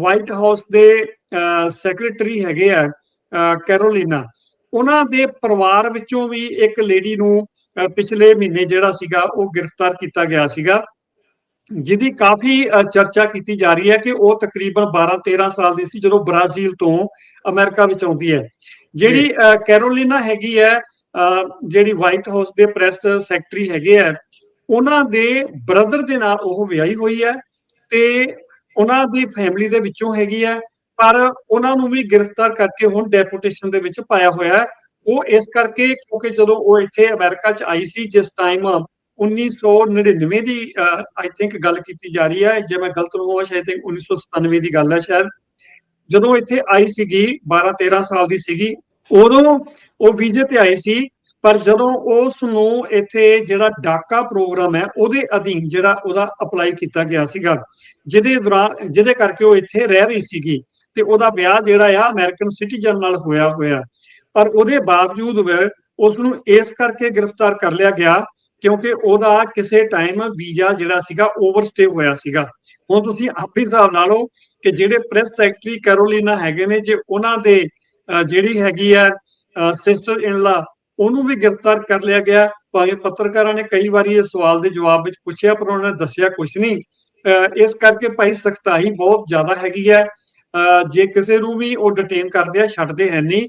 White House ਦੇ secretary ਹੈਗੇ ਆ ਕੈਰੋਲੀਨਾ ਉਹਨਾਂ ਦੇ ਪਰਿਵਾਰ ਵਿੱਚੋਂ ਵੀ ਇੱਕ ਲੇਡੀ ਨੂੰ ਪਿਛਲੇ ਮਹੀਨੇ ਜਿਹੜਾ ਸੀਗਾ ਉਹ ਗ੍ਰਿਫਤਾਰ ਕੀਤਾ ਗਿਆ ਸੀਗਾ। ਜਿਹਦੀ ਕਾਫੀ ਚਰਚਾ ਕੀਤੀ ਜਾ ਰਹੀ ਹੈ ਕਿ ਉਹ ਤਕਰੀਬਨ 12-13 ਸਾਲ ਦੀ ਸੀ ਜਦੋਂ ਬ੍ਰਾਜ਼ੀਲ ਤੋਂ ਅਮਰੀਕਾ ਵਿੱਚ ਆਉਂਦੀ ਹੈ। ਜਿਹੜੀ ਕੈਰੋਲੀਨਾ ਹੈਗੀ ਹੈ ਜਿਹੜੀ ਵਾਈਟ ਹਾਊਸ ਦੇ ਪ੍ਰੈਸ ਸੈਕਟਰੀ ਹੈਗੇ ਆ ਉਹਨਾਂ ਦੇ ਬ੍ਰਦਰ ਦੇ ਨਾਲ ਉਹ ਵਿਆਹੀ ਹੋਈ ਹੈ ਤੇ ਉਹਨਾਂ ਦੀ ਫੈਮਿਲੀ ਦੇ ਵਿੱਚੋਂ ਹੈਗੀ ਹੈ ਪਰ ਉਹਨਾਂ ਨੂੰ ਵੀ ਗ੍ਰਿਫਤਾਰ ਕਰਕੇ ਹੁਣ ਡੈਪੂਟੇਸ਼ਨ ਦੇ ਵਿੱਚ ਪਾਇਆ ਹੋਇਆ ਹੈ। ਉਹ ਇਸ ਕਰਕੇ ਕਿਉਂਕਿ ਜਦੋਂ ਉਹ ਇੱਥੇ ਅਮਰੀਕਾ 'ਚ ਆਈ ਸੀ, ਜਿਸ ਟਾਈਮ 1999 ਦੀ ਆਈ ਥਿੰਕ ਗੱਲ ਕੀਤੀ ਜਾ ਰਹੀ ਹੈ, ਜੇ ਮੈਂ ਗਲਤ ਨਾ ਹੋਵਾਂ, ਸ਼ਾਇਦ 1997 ਦੀ ਗੱਲ ਹੈ ਸ਼ਾਇਦ। ਜਦੋਂ ਇੱਥੇ ਆਈ ਸੀਗੀ 12 13 ਸਾਲ ਦੀ ਸੀਗੀ, ਉਦੋਂ ਉਹ ਵੀਜ਼ੇ ਤੇ ਆਈ ਸੀ ਪਰ ਜਦੋਂ ਉਸ ਨੂੰ ਇੱਥੇ ਜਿਹੜਾ ਡਾਕਾ ਪ੍ਰੋਗਰਾਮ ਹੈ, ਉਹਦੇ ਅਧੀਨ ਜਿਹੜਾ ਉਹਦਾ ਅਪਲਾਈ ਕੀਤਾ ਗਿਆ ਸੀਗਾ, ਜਿਹਦੇ ਦੌਰਾਨ ਜਿਹਦੇ ਕਰਕੇ ਉਹ ਇੱਥੇ ਰਹਿ ਰਹੀ ਸੀਗੀ ਤੇ ਉਹਦਾ ਵਿਆਹ ਜਿਹੜਾ ਆ ਅਮਰੀਕਨ ਸਿਟੀਜ਼ਨ ਨਾਲ ਹੋਇਆ ਹੋਇਆ। ਪਰ ਉਹਦੇ ਬਾਵਜੂਦ ਵੀ ਉਸ ਨੂੰ ਇਸ ਕਰਕੇ ਗ੍ਰਿਫਤਾਰ ਕਰ ਲਿਆ ਗਿਆ ਕਿਉਂਕਿ ਉਹਦਾ ਕਿਸੇ ਟਾਈਮ ਵੀਜ਼ਾ ਜਿਹੜਾ ਸੀਗਾ ਓਵਰਸਟੇ ਹੋਇਆ ਸੀਗਾ। ਹੁਣ ਤੁਸੀਂ ਆਪੇ ਹਿਸਾਬ ਲਾ ਲਓ ਕਿ ਜਿਹੜੇ ਪ੍ਰੈਸ ਸੈਕਟਰੀ ਕੈਰੋਲੀਨਾ ਹੈਗੇ ਨੇ, ਜੇ ਉਹਨਾਂ ਦੇ ਜਿਹੜੀ ਹੈਗੀ ਆ ਸਿਸਟਰ ਇਨ ਲਾ ਉਹਨੂੰ ਵੀ ਗ੍ਰਿਫਤਾਰ ਕਰ ਲਿਆ ਗਿਆ। ਭਾਵੇਂ ਪੱਤਰਕਾਰਾਂ ਨੇ ਕਈ ਵਾਰੀ ਇਸ ਸਵਾਲ ਦੇ ਜਵਾਬ ਵਿੱਚ ਪੁੱਛਿਆ ਪਰ ਉਹਨਾਂ ਨੇ ਦੱਸਿਆ ਕੁਝ ਨਹੀਂ। ਅਹ, ਇਸ ਕਰਕੇ ਭਾਈ ਸਖਤਾਈ ਬਹੁਤ ਜ਼ਿਆਦਾ ਹੈਗੀ ਹੈ। ਅਹ, ਜੇ ਕਿਸੇ ਨੂੰ ਵੀ ਉਹ ਡਿਟੇਨ ਕਰਦੇ ਆ ਛੱਡਦੇ ਹੈ ਨਹੀਂ।